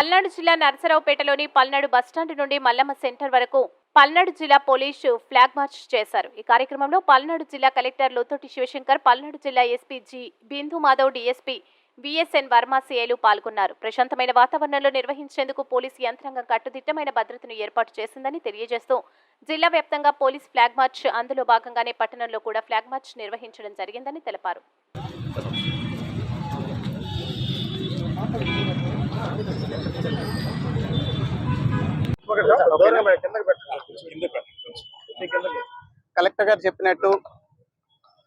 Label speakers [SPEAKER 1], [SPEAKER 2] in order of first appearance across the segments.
[SPEAKER 1] పల్నాడు జిల్లా నరసరావుపేటలోని పల్నాడు బస్టాండ్ నుండి మల్లమ్మ సెంటర్ వరకు పల్నాడు జిల్లా పోలీసు ఫ్లాగ్ మార్చ్ చేశారు. ఈ కార్యక్రమంలో పల్నాడు జిల్లా కలెక్టర్ లోతోటి శివశంకర్ పల్నాడు జిల్లా SP G Bindu Madhav DSP VSN Varma సిఐలు పాల్గొన్నారు. ప్రశాంతమైన వాతావరణంలో నిర్వహించేందుకు పోలీసు యంత్రాంగం కట్టుదిట్టమైన భద్రతను ఏర్పాటు చేసిందని తెలియజేస్తూ జిల్లా వ్యాప్తంగా పోలీస్ ఫ్లాగ్ మార్చ్ అందులో భాగంగానే పట్టణంలో కూడా ఫ్లాగ్ మార్చ్ నిర్వహించడం జరిగిందని తెలిపారు.
[SPEAKER 2] కలెక్టర్ గారు చెప్పినట్టు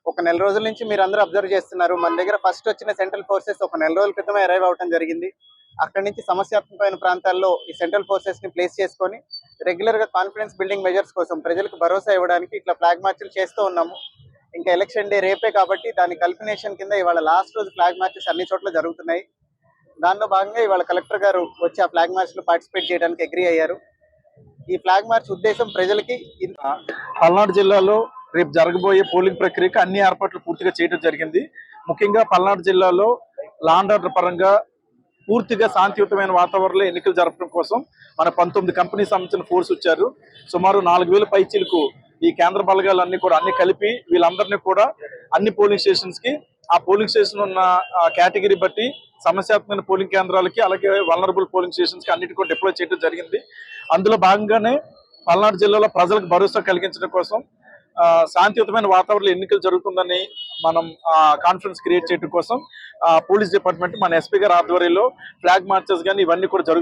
[SPEAKER 2] ఒక నెల రోజుల నుంచి మీరు అందరూ అబ్జర్వ్ చేస్తున్నారు. మన దగ్గర ఫస్ట్ వచ్చిన సెంట్రల్ ఫోర్సెస్ ఒక నెల రోజుల క్రితమే అరైవ్ అవడం జరిగింది. అక్కడి నుంచి సమస్యాత్మకమైన ప్రాంతాల్లో ఈ సెంట్రల్ ఫోర్సెస్ని ప్లేస్ చేసుకొని రెగ్యులర్గా కాన్ఫిడెన్స్ బిల్డింగ్ మెజర్స్ కోసం ప్రజలకు భరోసా ఇవ్వడానికి ఇట్లా ఫ్లాగ్ మార్చులు చేస్తూ ఉన్నాము. ఇంకా ఎలక్షన్ డే రేపే కాబట్టి దాని కల్పినేషన్ కింద ఇవాళ లాస్ట్ రోజు ఫ్లాగ్ మార్చెస్ అన్ని చోట్ల జరుగుతున్నాయి. దానిలో భాగంగా ఇవాళ కలెక్టర్ గారు వచ్చి ఆ ఫ్లాగ్ మార్చ్లో పార్టిసిపేట్ చేయడానికి అగ్రి అయ్యారు. ఈ ఫ్లాగ్ మార్చ్ ఉద్దేశం ప్రజలకి
[SPEAKER 3] పల్నాడు జిల్లాలో రేపు జరగబోయే పోలింగ్ ప్రక్రియకు అన్ని ఏర్పాట్లు పూర్తిగా చేయడం జరిగింది. ముఖ్యంగా పల్నాడు జిల్లాలో లాండ్ ఆర్డర్ పరంగా పూర్తిగా శాంతియుతమైన వాతావరణంలో ఎన్నికలు జరపడం కోసం మన పంతొమ్మిది కంపెనీ సంబంధించిన ఫోర్స్ వచ్చారు. సుమారు నాలుగు వేల పైచీలకు ఈ కేంద్ర బలగాలన్నీ కూడా అన్ని కలిపి వీళ్ళందరినీ కూడా అన్ని పోలింగ్ స్టేషన్స్కి ఆ పోలింగ్ స్టేషన్ ఉన్న కేటగిరీ బట్టి సమస్యాత్మక పోలింగ్ కేంద్రాలకి అలాగే వలనరబుల్ పోలింగ్ స్టేషన్స్కి అన్నిటి కూడా డిప్లాయ్ చేయడం జరిగింది. అందులో భాగంగానే పల్నాడు జిల్లాలో ప్రజలకు భరోసా కలిగించడం కోసం శాంతియుతమైన వాతావరణంలో ఎన్నికలు జరుగుతుందని మనం కాన్ఫిడెన్స్ క్రియేట్ చేయడం కోసం ఆ, పోలీస్ డిపార్ట్మెంట్ మన ఎస్పీ గారి ఆధ్వర్యంలో ఫ్లాగ్ మార్చెస్ కానీ ఇవన్నీ కూడా జరుగుతాయి